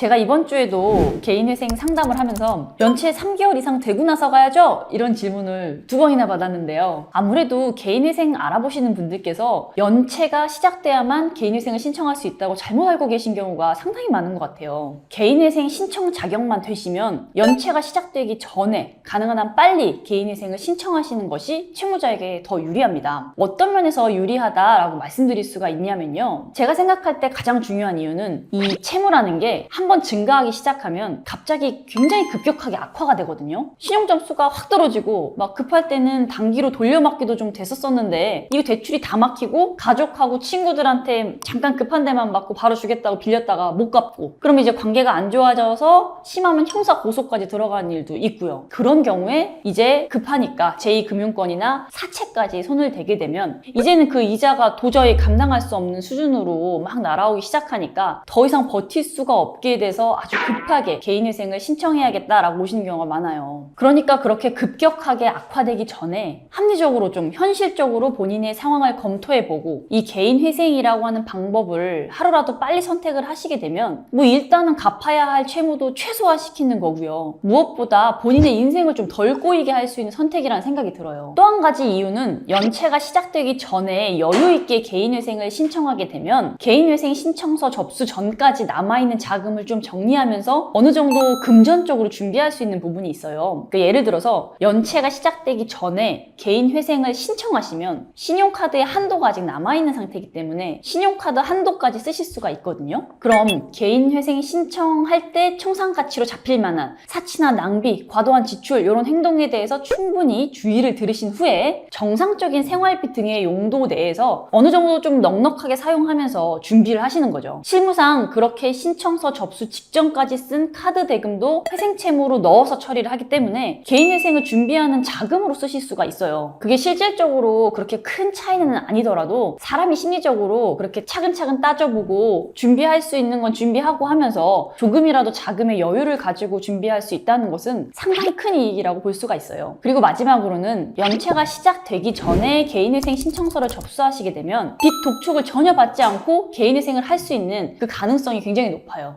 제가 이번 주에도 개인회생 상담을 하면서 연체 3개월 이상 되고 나서 가야죠? 이런 질문을 두 번이나 받았는데요. 아무래도 개인회생 알아보시는 분들께서 연체가 시작돼야만 개인회생을 신청할 수 있다고 잘못 알고 계신 경우가 상당히 많은 것 같아요. 개인회생 신청 자격만 되시면 연체가 시작되기 전에 가능한 한 빨리 개인회생을 신청하시는 것이 채무자에게 더 유리합니다. 어떤 면에서 유리하다라고 말씀드릴 수가 있냐면요. 제가 생각할 때 가장 중요한 이유는 이 채무라는 게한 번 증가하기 시작하면 갑자기 굉장히 급격하게 악화가 되거든요. 신용 점수가 확 떨어지고 막 급할 때는 단기로 돌려막기도 좀 됐었었는데 이거 대출이 다 막히고 가족하고 친구들한테 잠깐 급한 데만 받고 바로 주겠다고 빌렸다가 못 갚고 그럼 이제 관계가 안 좋아져서 심하면 형사 고소까지 들어가는 일도 있고요. 그런 경우에 이제 급하니까 제2금융권이나 사채까지 손을 대게 되면 이제는 그 이자가 도저히 감당할 수 없는 수준으로 막 날아오기 시작하니까 더 이상 버틸 수가 없게 돼서 아주 급하게 개인회생을 신청해야겠다라고 오시는 경우가 많아요. 그러니까 그렇게 급격하게 악화되기 전에 합리적으로 좀 현실적으로 본인의 상황을 검토해보고 이 개인회생이라고 하는 방법을 하루라도 빨리 선택을 하시게 되면 뭐 일단은 갚아야 할 채무도 최소화시키는 거고요. 무엇보다 본인의 인생을 좀 덜 꼬이게 할 수 있는 선택이라는 생각이 들어요. 또 한 가지 이유는 연체가 시작되기 전에 여유 있게 개인회생을 신청하게 되면 개인회생 신청서 접수 전까지 남아있는 자금을 좀 정리하면서 어느 정도 금전적으로 준비할 수 있는 부분이 있어요. 그러니까 예를 들어서 연체가 시작되기 전에 개인 회생을 신청하시면 신용카드의 한도가 아직 남아있는 상태이기 때문에 신용카드 한도까지 쓰실 수가 있거든요. 그럼 개인 회생 신청할 때 청산가치로 잡힐 만한 사치나 낭비, 과도한 지출 이런 행동에 대해서 충분히 주의를 들으신 후에 정상적인 생활비 등의 용도 내에서 어느 정도 좀 넉넉하게 사용하면서 준비를 하시는 거죠. 실무상 그렇게 신청서 접수 직전까지 쓴 카드 대금도 회생채무로 넣어서 처리를 하기 때문에 개인회생을 준비하는 자금으로 쓰실 수가 있어요. 그게 실질적으로 그렇게 큰 차이는 아니더라도 사람이 심리적으로 그렇게 차근차근 따져보고 준비할 수 있는 건 준비하고 하면서 조금이라도 자금의 여유를 가지고 준비할 수 있다는 것은 상당히 큰 이익이라고 볼 수가 있어요. 그리고 마지막으로는 연체가 시작되기 전에 개인회생 신청서를 접수하시게 되면 빚 독촉을 전혀 받지 않고 개인회생을 할 수 있는 그 가능성이 굉장히 높아요.